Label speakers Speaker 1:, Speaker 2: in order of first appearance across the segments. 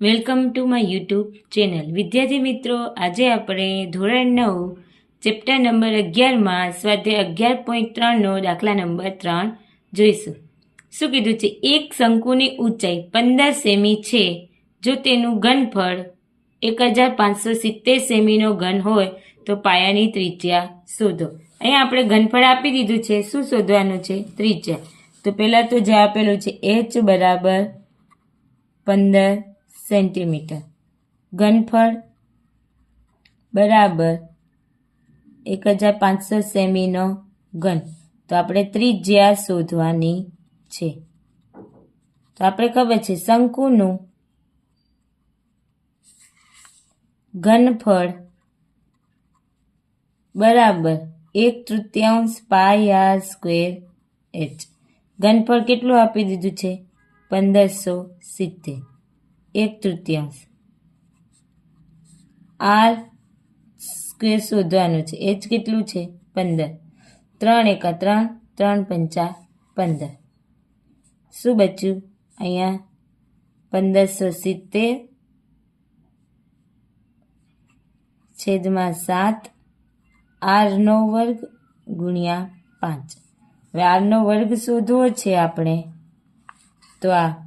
Speaker 1: Welcome to my YouTube channel. વિદ્યાર્થી મિત્રો, આજે આપણે ધોરણ નવ, ચેપ્ટર નંબર અગિયારમાં, સ્વાધ્યાય અગિયાર પોઈન્ટ ત્રણનો દાખલા નંબર ત્રણ જોઈશું. શું કીધું છે? એક શંકુની ઊંચાઈ પંદર સેમી છે. જો તેનું ઘનફળ એક હજાર પાંચસો સિત્તેર સેમીનો ઘન હોય, તો પાયાની ત્રિજ્યા શોધો. અહીંયા આપણે ઘનફળ આપી દીધું છે. શું શોધવાનું છે? ત્રિજ્યા. તો પહેલાં તો જે આપેલું છે, એચ બરાબર પંદર સેન્ટીમીટર. ઘનફળ બરાબર એક હજાર પાંચસો સેમીનો ઘન. તો આપણે ત્રિજ્યા શોધવાની છે. તો આપણે ખબર છે શંકુનું ઘનફળ બરાબર એક તૃતીયાંશ પાઈ આર સ્ક્વેર એચ. ઘનફળ કેટલું આપી દીધું છે? પંદરસો સિત્તેર. એક તૃતીયાંશ. આર સ્ક્વેર શોધવાનું છે. એચ કેટલું છે? પંદર. ત્રણ એકા ત્રણ ત્રણ પંચા પંદર. શું બચ્યું? અહીંયા પંદરસો સિત્તેર છેદમાં સાત આરનો વર્ગ ગુણ્યા પાંચ. હવે આરનો વર્ગ શોધવો છે આપણે. તો આ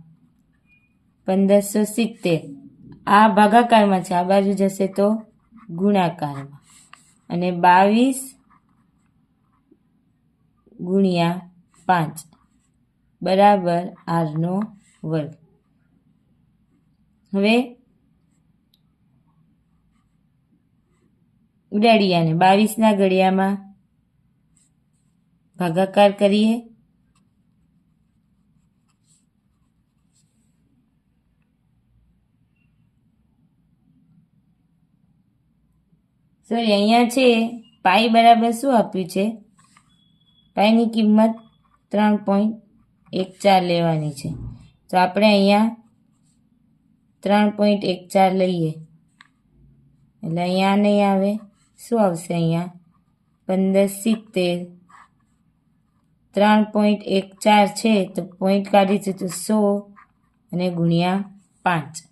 Speaker 1: પંદરસો સિત્તેર. આ ભાગાકારમાં છે. આ બાજુ જશે તો ગુણાકારમાં. અને બાવીસ ગુણ્યા પાંચ. બરાબર આરનો વર્ગ. હવે ઉડાડીએ આને બાવીસના ઘડિયામાં ભાગાકાર કરીએ. સોરી, અહીંયા છે, પાઈ બરાબર શું આપ્યું છે? પાઈની કિંમત ત્રણ પોઈન્ટ એક ચાર લેવાની છે. તો આપણે અહીંયા ત્રણ પોઈન્ટ એક ચાર લઈએ. એટલે અહીંયા નહીં આવે. શું આવશે અહીંયા? પંદર સિત્તેર. ત્રણ પોઈન્ટ એક ચાર છે, તો પોઈન્ટ કાઢીશું તો સો અને ગુણ્યા પાંચ.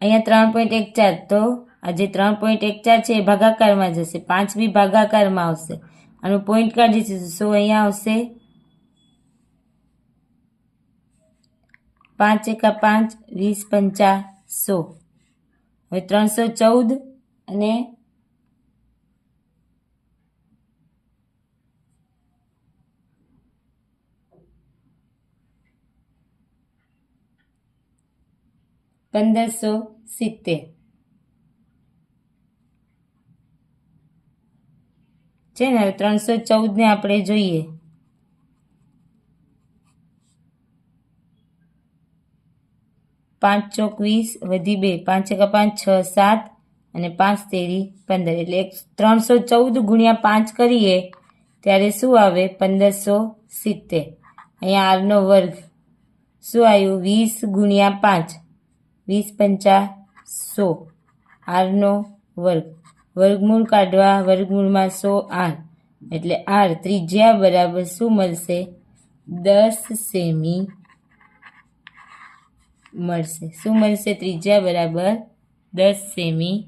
Speaker 1: અહીંયા ત્રણ પોઈન્ટ એક ચાર. તો આ જે ત્રણ પોઈન્ટ એક ચાર છે એ ભાગાકારમાં જશે. પાંચ બી ભાગાકારમાં આવશે. આનું પોઈન્ટ કાઢી તો સો અહીંયા આવશે. પાંચ એકા પાંચ, વીસ પંચા સો. હવે ત્રણસો ચૌદ અને પંદરસો સિત્તેર. છે ને ત્રણસો ચૌદને આપણે જોઈએ. પાંચ ચોક વીસ વધી બે, પાંચ એકા પાંચ છ સાત અને પાંચ તેરી પંદર. એટલે ત્રણસો ચૌદ ગુણ્યા પાંચ કરીએ, ત્યારે શું આવે? પંદરસો સિત્તેર. અહીંયા આરનો વર્ગ શું આવ્યું? વીસ ગુણ્યા પાંચ. વીસ પંચા સો. આરનો વર્ગ. વર્ગમૂળ કાઢવા વર્ગમૂળમાં સો આર. એટલે આર ત્રિજ્યા બરાબર શું મળશે? દસ સેમી મળશે. શું મળશે? ત્રિજ્યા બરાબર દસ સેમી